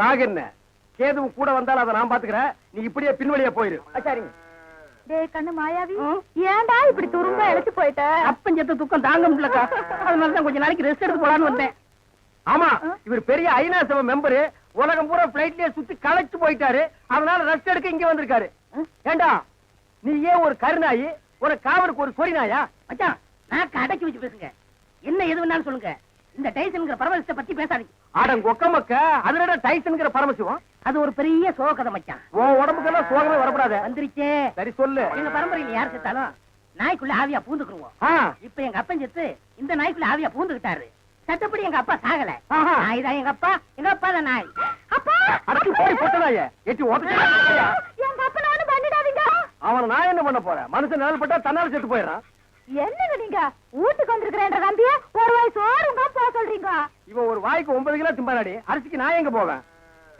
ராகண்ண கேதுவும் கூட வந்தாலும் அதை நான் பாத்துக்கிறேன் நீ இப்படியே பின்வழியா போயிரு. சரிங்க டேய் கண்ணு மாயாவி ஏன்டா இப்படி துரும்ப இழைச்சு போயிட்ட? அப்பன் செத்த துக்கம் தாங்க முடியலக்கா. அதனால தான் கொஞ்ச நாளைக்கு ரெஸ்ட் எடுத்து போலான்னு வந்தேன். ஆமா இவர் பெரிய ஐநா சபை மெம்பரு உலகம் பூரா பிளைட்லயே சுத்தி களைச்சு போயிட்டாரு. அதனால ரெஸ்ட் எடுக்க இங்க வந்திருக்காரு. ஏண்டா நீ ஏன் ஒரு கருநாயி ஒரு காவலுக்கு ஒரு சொறி நாயா? மச்சான் நான் அடக்கி வச்சு பேசுங்க. என்ன எது வேணாலும் சொல்லுங்க. இந்த டைசன்ங்கிற பரவசத்தை பத்தி பேசாதீங்க. ஆடம் கொக்க மக்க அதுல டைசன்ங்கிற பரமசிவம்? அது ஒரு பெரிய சோகதை மச்சான். உன் உடம்புக்கெல்லாம் சோகமே வரக்கூடாது வந்துருச்சே. சரி சொல்லு. எங்க பரம்பரையில யார் செத்தாலும் நாய்க்குள்ள ஆவியா பூந்துக்குருவோம். இப்ப எங்க அப்பன் செத்து இந்த நாய்க்குள்ள ஆவியா பூந்துக்கிட்டாரு. சட்டப்படி எங்க அப்பா சாகல. நாய் தான் எங்க அப்பா எங்க அப்பா தான் நாய். அப்பா! அடக்கி போய் பொட்டனாய எட்டி ஓட்ட எங்க அப்பனை ஒண்ணும் பண்ணிடாதீங்க. அவன நான் என்ன பண்ண போறேன் மனுஷன் நிழல் பட்டா தன்னால செத்து போயிடறான். என்னங்க நீங்க? வீட்டுக்கு வந்திருக்கிறேன்ற நம்பிய ஒரு வாய் சோறுங்க போக சொல்றீங்க. இவன் ஒரு வாய்க்கு ஒன்பது கிலோ திம்பாடி அரிசிக்கு நான் எங்க போவேன்?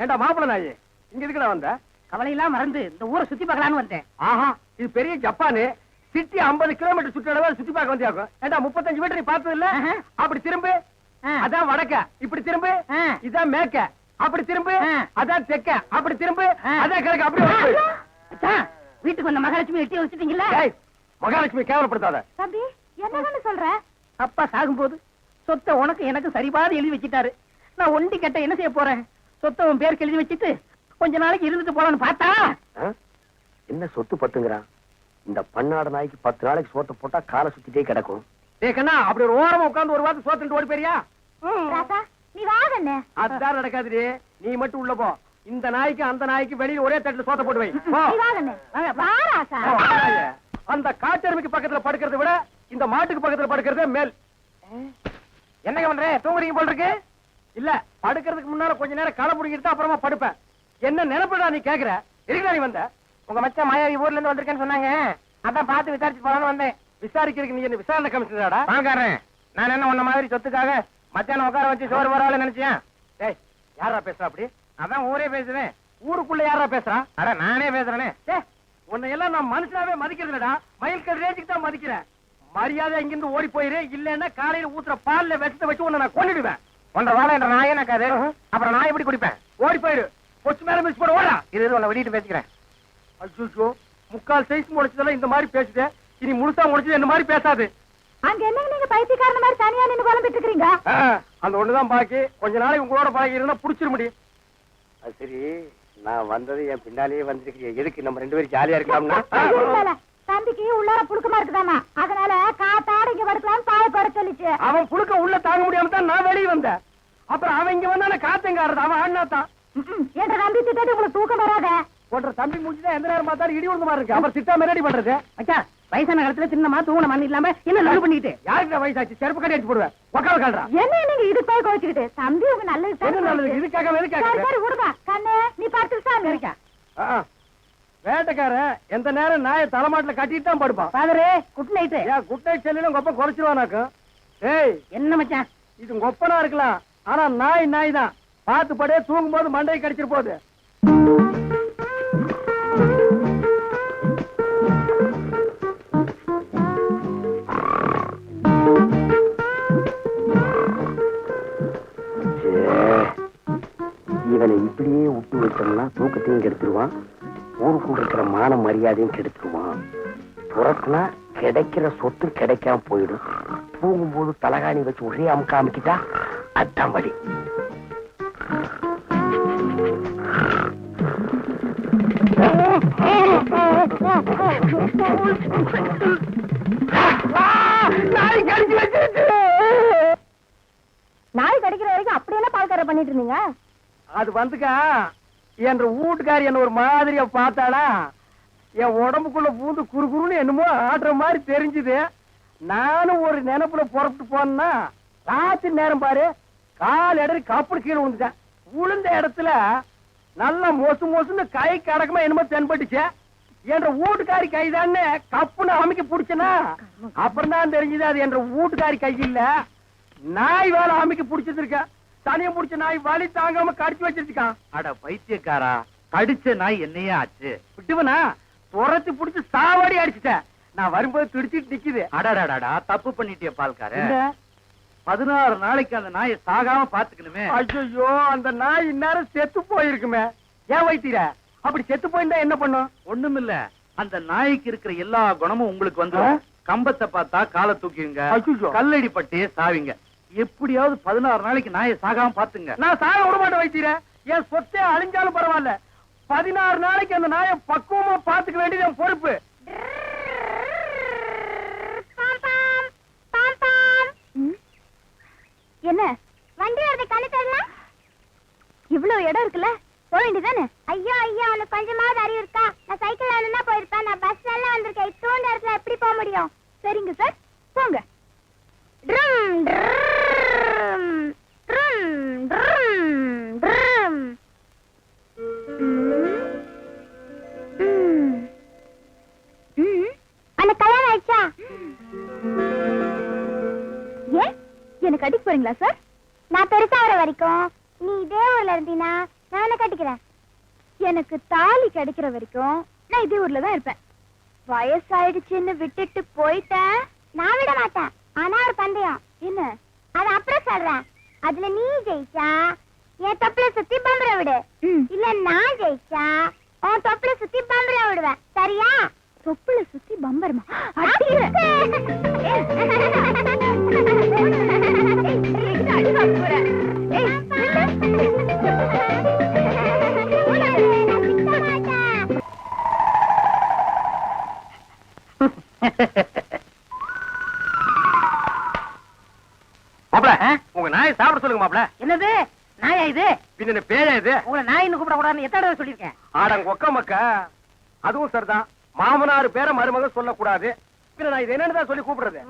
ஏண்டா மாப்பிள நாயி இங்க எதுக்குடா வந்த? கவலையெல்லாம் மறந்து இந்த ஊரை சுத்தி பார்க்கலான்னு வந்தேன். ஆஹா இது பெரிய ஜப்பானு. சிட்டி 50 கிலோமீட்டர் சுற்றளவு சுத்தி பார்க்க வந்தியாக்கும். ஏண்டா முப்பத்தஞ்சு மீட்டர் நீ பார்த்தது இல்ல. அப்படி திரும்பு. அதான் வடக்க. இப்படி திரும்பு. இதான் மேக்க அப்படி திரும்பு. அதான் தெக்க அப்படி திரும்பு. அதான் கிழக்கு. அப்படி வீட்டுக்கு வந்த மகாலட்சுமி எட்டி வச்சுட்டீங்களா மகாலட்சுமி கேவலப்படுத்தாத. தம்பி என்னங்கன்னு சொல்ற? அப்பா சாகும்போது சொத்தை உனக்கு எனக்கு சரிபாதி எழுதி வச்சிட்டாரு. நான் ஒண்டி கட்ட என்ன செய்ய போறேன்? சொத்தை உன் பேருக்கு எழுதி வச்சிட்டு கொஞ்ச நாளைக்கு இருந்துட்டு போலான்னு பார்த்தா? என்ன சொத்து பத்துங்கிறான் இந்த பன்னாடு நாய்க்கு பத்து நாளைக்கு சோத்த போட்டா காலை சுத்திட்டே கிடக்கும். ஏ கண்ணா அப்படி ஒரு ஓரமா உட்கார்ந்து ஒரு வாரத்து சோத்துட்டு ஓடி போறியா ராசா நீ வாங்கண்ணே அதுதான் நடக்காதுடி. நீ மட்டும் உள்ள போ. இந்த நாய்க்கு அந்த நாய்க்கு வெளியில ஒரே தட்டுல சோத்த போட்டு வை. அந்த காட்டெருமைக்கு பக்கத்துல படுக்கிறதை விட இந்த மாட்டுக்கு பக்கத்துல படுக்கிறதே மேல். என்னங்க பண்ற? தூங்குறீங்க போல் இருக்கு. இல்ல படுக்கிறதுக்கு முன்னால கொஞ்ச நேரம் களை புடிங்கிட்டு அப்புறமா படுப்பேன். என்ன நினைப்புடா நீ கேக்குற? எதுக்குடா நீ வந்த? உங்க மச்சான் மாயாவி ஊர்ல இருந்து வந்திருக்கேன்னு சொன்னாங்க. அதான் பார்த்து விசாரிச்சு போலான்னு வந்தேன். விசாரிக்கிறதுக்கு நீ என்ன விசாரணை கமிஷனராடா? வாங்காரன் நான் என்ன உன்ன மாதிரி சொத்துக்காக மத்தியானம் உட்கார வச்சு சோறு வரால நினைச்சேன் டேய் யாரா பேசுறா அப்படி? அதான் ஊரே பேசுவேன். ஊருக்குள்ள யாரா பேசுறா? அட நானே பேசுறேனே. டேய் உன்னை எல்லாம் நான் மனுஷனாவே மதிக்கிறது இல்லடா மயில் ரேஞ்சுக்கு தான் மதிக்கிறேன். மரியாதை இங்கிருந்து ஓடி போயிரு இல்லன்னா காலையில ஊத்துற பால்ல விஷத்தை வச்சு உன்னை நான் கொன்னுடுவேன். ஒன்றரை வாழை என்ற நாயே நக்காது அப்புறம் நான் எப்படி குடிப்பேன்? ஓடி போயிரு. கொச்சு மேல மிஸ் போட ஓடா. இது உன்னை வெளியிட்டு பேசிக்கிறேன். அச்சோ முக்கால் சைஸ் முடிச்சதெல்லாம் இந்த மாதிரி பேசுது. இனி முழுசா முடிச்சது இந்த மாதிரி பேசாது. அங்க என்னங்க நீங்க பைத்தியக்காரன மாதிரி தனியா நின்னு புலம்பிட்டு இருக்கீங்க ஆ, அந்த ஒண்ணுதான் பாக்கி. கொஞ்ச நாளைக்கு உங்களோட பழகி இருந்தா புடிச்சிட முடியும் அது சரி. நான் வந்தது என் பின்னாலேயே வந்திருக்கீங்க எதுக்கு நம்ம ரெண்டு பேரும் ஜாலியா இருக்கலாம்னா? தம்பிக்கு உள்ளார புழுக்கமா இருக்குதாமா? அதனால காத்தாட இங்க படுக்கலாம்னு பாய போட சொல்லிச்சு. அவன் புழுக்க உள்ள தாங்க முடியாம தான் நான் வெளியே வந்தேன். அப்புறம் அவன் இங்க வந்தானே காத்தங்காரது அவன் அண்ணா தான். என்ற நம்பி திட்டாட்டி உங்களுக்கு தூக்கம் வராத. போன்ற தம்பி முடிச்சுதான் எந்த நேரம் பார்த்தாலும் இடி விழுந்த மாதிரி இருக்கு. அப்புறம் திட்டா ரெடி பண்றது. மச்சான் வயசான காலத்துல சின்னமா தூங்கின மண் இல்லாம என்ன லவ் பண்ணிட்டு யாருக்கு வயசாச்சு? செருப்பு கட்டி அடிச்சு போடுவேன். உக்கால கால்றா என்ன நீங்க இது போய் கோச்சுக்கிட்டு தம்பி உங்க நல்லது நல்லது? இதுக்காக எதுக்காக சரி கண்ணு நீ பார்த்து சாமி. இருக்கா. வேட்டைக்காரன் எந்த நேரம் நாயை தலைமாட்டுல கட்டிட்டு தான் படுப்பான். ஃபாதரே குட் நைட் ஏன் குட்டை செல்லிலும் கொப்ப குறைச்சிருவானாக்கும் ஏய் என்ன மச்சான்? இது கொப்பனா இருக்கலாம். ஆனா நாய் நாய் தான். பார்த்து படே தூங்கும் போது மண்டையை கடிச்சிட்டு போகுது மரியாதையும் கெடுத்துருவான். துரத்துனா கிடைக்கிற சொத்து கிடைக்காம போயிடும். தூங்கும்போது தலகாணி வச்சு ஒரே அமுக்க அமுக்கிட்டா அதான் வழி நாய் கடிச்சு வச்சிருச்சு. நாய் கடிக்கிற வரைக்கும் அப்படி என்ன பால்கார பண்ணிட்டு இருந்தீங்க? அது வந்துக்கா என்ற வீட்டுக்காரி என்ன ஒரு மாதிரியா பார்த்தாளா? என் உடம்புக்குள்ள பூந்து குறுகுறுன்னு என்னமோ ஆடுற மாதிரி தெரிஞ்சுது. நானும் ஒரு நினைப்புல புறப்பட்டு போனேன்னா ராத்திரி நேரம் பாரு கால் இடறி கப்படு கீழே விழுந்துட்டேன். விழுந்த இடத்துல நல்லா மொசு மொசுன்னு கை கடக்கமா என்னமோ தென்பட்டுச்சு. என்ற வீட்டுக்காரி கைதான்னு கப்புன்னு அமைக்க புடிச்சனா அப்புறம் தான் தெரிஞ்சது அது என்ற வீட்டுக்காரி கை இல்ல. நாய் வேலை அமைக்க புடிச்சிருக்க தனியா புடிச்ச நாய் வலி தாங்காம கடிச்சு வச்சிருக்கான் அட பைத்தியக்காரா கடிச்ச நாய் என்னையே ஆச்சு. விட்டுவனா? துரத்தி புடிச்சு சாவாடி அடிச்சிட்டேன் நான் வரும்போது துடிச்சிட்டு நிக்குது. அடடடடா தப்பு பண்ணிட்டிய பால்கார? பதினாறு நாளைக்கு அந்த நாயை சாகாம பாத்துக்கணுமே. ஐயோ அந்த நாய் இந்நேரம் செத்து போயிருக்குமே. ஏன் வைத்தீர அப்படி செத்து போயிருந்தா என்ன பண்ணும்? ஒண்ணுமில்ல. அந்த நாய்க்கு இருக்கிற எல்லா குணமும் உங்களுக்கு வந்து? கம்பத்தை பார்த்தா காலை தூக்கிங்க. கல்லடி பட்டே சாவிங்க. எப்படியாவது பதினாறு நாளைக்கு நாயை சாகாம பாத்துங்க. நான் சாக விட மாட்டேன் வைத்தீர என் சொத்தே அழிஞ்சாலும் பரவாயில்ல. பதினாறு நாளைக்கு அந்த நாயை பக்குவமா பாத்துக்க வேண்டியது என் பொறுப்பு. என்ன? வண்டி வரது கண்ணு தெரியல? இவ்வளவு இடம் இருக்குல்ல? போக வேண்டியதானே ஐயோ ஐயோ உனக்கு கொஞ்சமாவது அறிவு இருக்கா? நான் சைக்கிள் வேணும்னா போயிருப்பேன். நான் பஸ் எல்லாம் வந்திருக்கேன். இத்தோண்டு இடத்துல எப்படி போக முடியும்? சரிங்க சார் போங்க. ட்ரும், ட்ரும், எனக்கு அடிக்க போறீங்களா சார் நான் பெருசாகிற வரைக்கும் நீ இதே ஊர்ல இருந்தீனா நான் உன்னை கட்டிக்கிறேன். எனக்கு தாலி கிடைக்கிற வரைக்கும் நான் இதே ஊர்ல தான் இருப்பேன். வயசாயிடுச்சுன்னு விட்டுட்டு போயிட்டேன். நான் விட மாட்டேன். ஆனா ஒரு பந்தயம். என்ன? அது அப்புறம் சொல்றேன். அதுல நீ ஜெயிச்சா என் தொப்புல சுத்தி பம்பர விடு. இல்ல நான் ஜெயிச்சா உன் தொப்புல சுத்தி பம்பர விடுவேன். சரியா? தொப்புல சுத்தி பம்பரமா? மாப்ள நாயா இது? பின்ன பேரா இது? உங்களை நாயின்னு கூப்பிட கூடாதுன்னு எத்தனை தடவை சொல்லியிருக்கேன்? ஆடங்க ஒக்க மக்க. அதுவும் சரிதான். மாமனார் பேர மருமக சொல்லக்கூடாது. பின்ன நான் இது என்னன்னு தான் சொல்லி கூப்பிடுறது?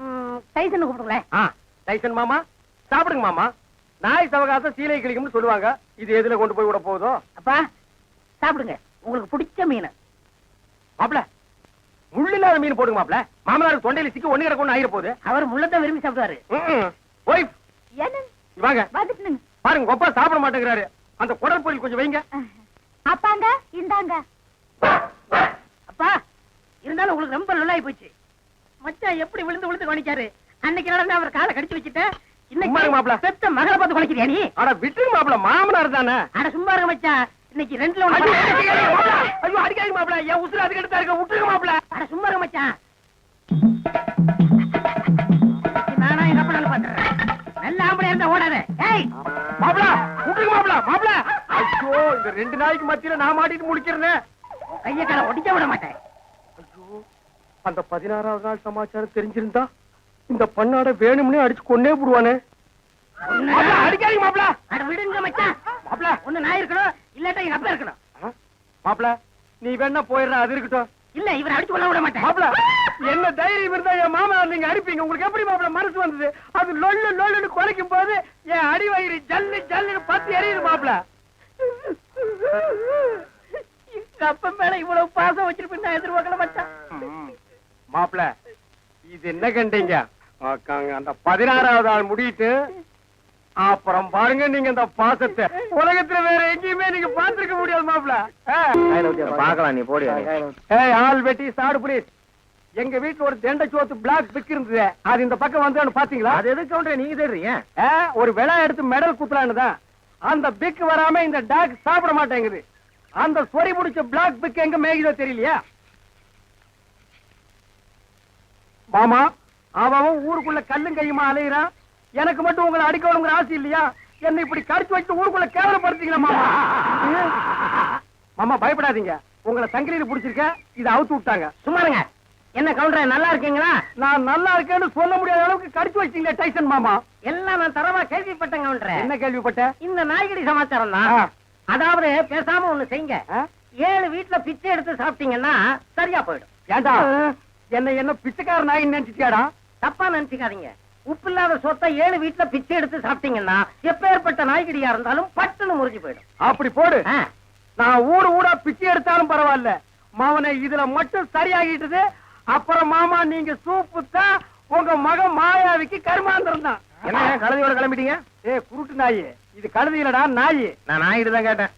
டைசன் கூப்பிடுங்களேன். ஆ டைசன் மாமா சாப்பிடுங்க மாமா. நாய் சவகாசம் சீலை கிளிக்கும்னு சொல்லுவாங்க. இது எதுல கொண்டு போய் விட போகுதோ? அப்பா சாப்பிடுங்க. உங்களுக்கு பிடிச்ச மீன். மாப்ள முள்ளு இல்லாத மீன் போடுங்க மாப்ள மாமனாருக்கு தொண்டையில சிக்கி ஒண்ணு கிடக்கும் ஆயிர போகுது அவர் முள்ளத்தை விரும்பி சாப்பிடுவாரு. ஒய்ஃப் என்ன வாங்க. வந்துட்டுங்க பாருங்க ஒப்பா சாப்பிட மாட்டேங்கிறாரு. அந்த குடல் பொரியல் கொஞ்சம் வைங்க. அப்பாங்க இந்தாங்க. அப்பா இருந்தாலும் உங்களுக்கு ரொம்ப நல்லாயி போச்சு. மச்சான் எப்படி விழுந்து விழுந்து கவனிச்சாரு? அன்னைக்கு நடந்து அவர் காலை கடிச்சு வச்சுட்டேன். இன்னைக்கு பெத்த மகளை பார்த்து குலைக்கிறியா நீ? மாப்ள மாமனார் தானே. அட சும்மா இருக்க மச்சான். இன்னைக்கு ரெண்டுல ஒண்ணு. ஐயோ மாப்ள என் உசுறு அதுக்கு எடுத்தா இருக்க. விட்டுருங்க மாப்ள அட சும்மா இருக்க மச்சான். நானா எங்க அப்பனாலும் பாத்துறேன் நல்ல ஆம்பளை இருந்தா ஓடாத. ஏய் மாப்ள விட்டுருங்க மாப்ள மாப்ள ஐயோ இந்த ரெண்டு நாய்க்கு மத்தியில நான் மாட்டிட்டு முடிக்கிறேன். கைய காலை ஒடிக்க விட மாட்டேன். ஐயோ அந்த பதினாறாவது நாள் சமாச்சாரம் தெரிஞ்சிருந்தா இந்த பண்ணாட வேணும்னே அடிச்சு கொன்னே போடுவானே. மாப்ள, அடிக்காதீங்க மாப்ள அட விடுங்க மச்சான். மாப்ள ஒண்ணு நான் இருக்கணும் இல்லாட்டா எங்க அப்பா இருக்கணும்? மாப்ள நீ வேணா போயிடுற அது இருக்கட்டும். இல்ல இவரை அடிச்சு கொள்ள விட மாட்டேன். மாப்ள என்ன தைரியம் இருந்தா என் மாமா நீங்க அடிப்பீங்க. உங்களுக்கு எப்படி மாப்ள மனசு வந்தது? அது லொல்லு லொல்லுன்னு குறைக்கும் போது என் அடி வயிறு ஜல்லு ஜல்லுன்னு பத்து எரியுது மாப்ள எங்க அப்பா மேல இவ்வளவு பாசம் வச்சிருப்பேன் நான் எதிர்பார்க்கல மச்சான். மாப்ள இது என்ன கண்டீங்க? அந்த பதினாறாவது ஆள் முடியிட்டு அப்புறம் பாருங்க நீங்க இந்த பாசத்தை. உலகத்துல வேற எங்கேயுமே நீங்க பாத்துருக்க முடியாது மாப்ள பாக்கலாம் நீ போடி ஏய் ஆள் வெட்டி சாடு புரியுது எங்க வீட்டுல ஒரு தெண்டை சோத்து பிளாக் பிக் இருந்தது. அது இந்த பக்கம் வந்து பாத்தீங்களா? அது எதுக்கு கவுண்டர் நீங்க தெரியுங்க ஆ, ஒரு விலை எடுத்து மெடல் குத்துலான்னு தான். அந்த பிக் வராம இந்த டாக் சாப்பிட மாட்டேங்குது. அந்த சொறி பிடிச்ச பிளாக் பிக் எங்க மேய்குதோ தெரியலையா? மாமா அவன் ஊருக்குள்ள கல்லும் கையுமா அலையிறான். எனக்கு மட்டும் உங்களை அடிக்கணுங்கிற ஆசை இல்லையா? என்ன இப்படி கடிச்சு வச்சு ஊருக்குள்ள கேவலப்படுத்தீங்களா மாமா? மாமா பயப்படாதீங்க. உங்களை சங்கிலியில பிடிச்சிருக்க இதை அவுத்து விட்டாங்க. சும்மாருங்க என்ன கவுண்டர் நல்லா இருக்கீங்களா? நான் நல்லா இருக்கேன்னு சொல்ல முடியாத அளவுக்கு கடிச்சு வச்சிங்களே டைசன் மாமா. எல்லாம் நான் தரமா கேள்விப்பட்டேன் கவுண்டர். என்ன கேள்விப்பட்ட? இந்த நாய்கடி சமாச்சாரம் தான். அதாவது பேசாம ஒண்ணு செய்யுங்க? ஏழு வீட்டுல பிச்சை எடுத்து சாப்பிட்டீங்கன்னா சரியா போயிடும். ஏண்டா? என்ன என்ன பிச்சைக்கார நாய் நினைச்சிட்டியாடா? தப்பா நினைச்சுக்காதீங்க. உப்பு இல்லாத சொத்தை ஏழு வீட்டுல பிச்சை எடுத்து சாப்பிட்டீங்கன்னா எப்பேற்பட்ட நாய்கடியா இருந்தாலும் பட்டுன்னு முறிஞ்சு போயிடும். அப்படி போடு. நான் ஊடு ஊடா பிச்சை எடுத்தாலும் பரவாயில்ல. மாமனை இதுல மட்டும் சரியாகிட்டது அப்புறம் மாமா நீங்க சூப்பு தான் உங்க மகன் மாயாவிக்கு கருமாந்திரம் தான். என்ன கழுதையோட கிளம்பிட்டீங்க? ஏ குருட்டு நாயி. இது கழுதி இல்லடா நாயி. நான் நாயிட்டு தான் கேட்டேன்?